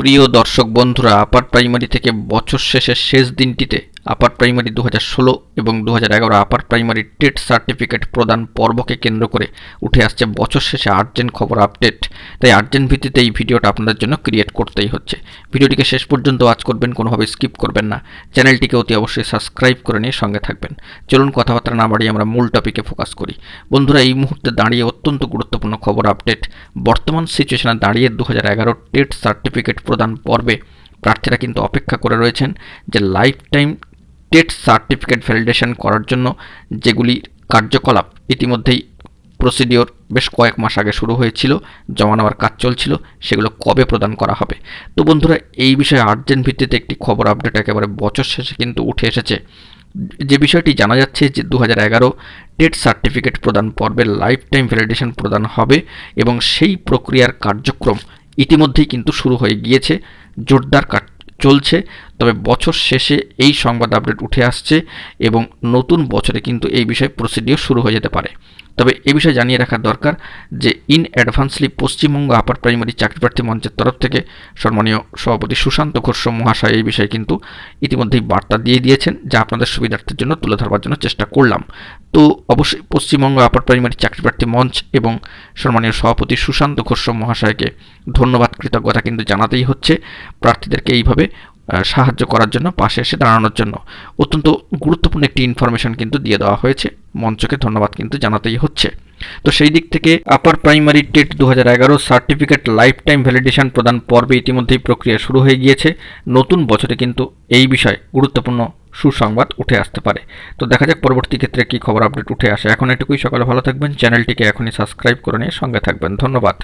প্রিয় দর্শক বন্ধুরা আপার প্রাইমারি থেকে বছর শেষের শেষ দিনটিতে আপার প্রাইমারি দু হাজার ষোলো এবং দু হাজার এগারো আপার প্রাইমারি টেট সার্টিফিকেট প্রদান পর্বকে কেন্দ্র করে উঠে আসছে বছর শেষে আর্জেন্ট খবর আপডেট। তাই আর্জেন্ট ভিত্তিতে এই ভিডিওটা আপনাদের জন্য ক্রিয়েট করতেই হচ্ছে। ভিডিওটিকে শেষ পর্যন্ত ওয়াচ করবেন, কোনোভাবে স্কিপ করবেন না। চ্যানেলটিকে অতি অবশ্যই সাবস্ক্রাইব করে নিয়ে সঙ্গে থাকবেন। চলুন কথাবার্তা না বাড়িয়ে আমরা মূল টপিকে ফোকাস করি। বন্ধুরা, এই মুহূর্তে দাঁড়িয়ে অত্যন্ত গুরুত্বপূর্ণ খবর আপডেট। বর্তমান সিচুয়েশনে দাঁড়িয়ে দু হাজার এগারো টেট সার্টিফিকেট প্রদান পর্বে প্রার্থীরা কিন্তু অপেক্ষা করে রয়েছেন যে life time TET certificate validation করার জন্য যেগুলি কার্যকলাপ ইতিমধ্যেই প্রসিডিওর বেশ কয়েক মাস আগে শুরু হয়েছিল জমা নেওয়ার কাজ চলছিল, সেগুলো কবে প্রদান করা হবে? তো বন্ধুরা, এই বিষয়ে আর্জেন্ট ভিত্তিতে একটি খবর আপডেট একেবারে বছর শেষে কিন্তু উঠে এসেছে। যে বিষয়টি জানা যাচ্ছে যে দু হাজার এগারো টেট সার্টিফিকেট প্রদান পর্বে লাইফ টাইম ভ্যালিডেশন প্রদান হবে এবং সেই প্রক্রিয়ার কার্যক্রম ইতিমধ্যেই কিন্তু শুরু হয়ে গিয়েছে, জোরদার কাজ চলছে। তবে বছর শেষে এই সংবাদ আপডেট উঠে আসছে এবং নতুন বছরে কিন্তু এই বিষয়ে প্রসিডিও শুরু হয়ে যেতে পারে। তবে এ বিষয়ে জানিয়ে রাখা দরকার যে in advancely Paschimbanga upper primary চাকরিপ্রার্থী মঞ্চের তরফ থেকে সম্মানীয় সভাপতি সুশান্ত ঘোষ মহাশয় এই বিষয়ে কিন্তু ইতিমধ্যেই বার্তা দিয়ে দিয়েছেন, যা আপনাদের সুবিধার্থের জন্য তুলে ধরবার জন্য চেষ্টা করলাম। তো অবশ্যই পশ্চিমবঙ্গ আপার প্রাইমারি চাকরিপ্রার্থী মঞ্চ এবং সম্মানীয় সভাপতি সুশান্ত ঘোষ মহাশয়কে ধন্যবাদ, কৃতজ্ঞতা কিন্তু জানাতেই হচ্ছে। প্রার্থীদেরকে এইভাবে সাহায্য করার জন্য, পাশে এসে দাঁড়ানোর জন্য। অত্যন্ত গুরুত্বপূর্ণ একটি ইনফরমেশন কিন্তু দিয়ে দেওয়া হয়েছে। মঞ্চকে ধন্যবাদ কিন্তু জানাতেই হচ্ছে। তো সেই দিক থেকে আপার প্রাইমারি টেট দু হাজার এগারো সার্টিফিকেট লাইফ টাইম ভ্যালিডেশন প্রদান পর্বে ইতিমধ্যেই প্রক্রিয়া শুরু হয়ে গিয়েছে। নতুন বছরে কিন্তু এই বিষয়ে গুরুত্বপূর্ণ সুসংবাদ উঠে আসতে পারে। তো দেখা যাক পরবর্তী ক্ষেত্রে কী খবর আপডেট উঠে আসে। এখন এটুকুই, সকালে ভালো থাকবেন। চ্যানেলটিকে এখনই সাবস্ক্রাইব করে নিয়ে সঙ্গে থাকবেন। ধন্যবাদ।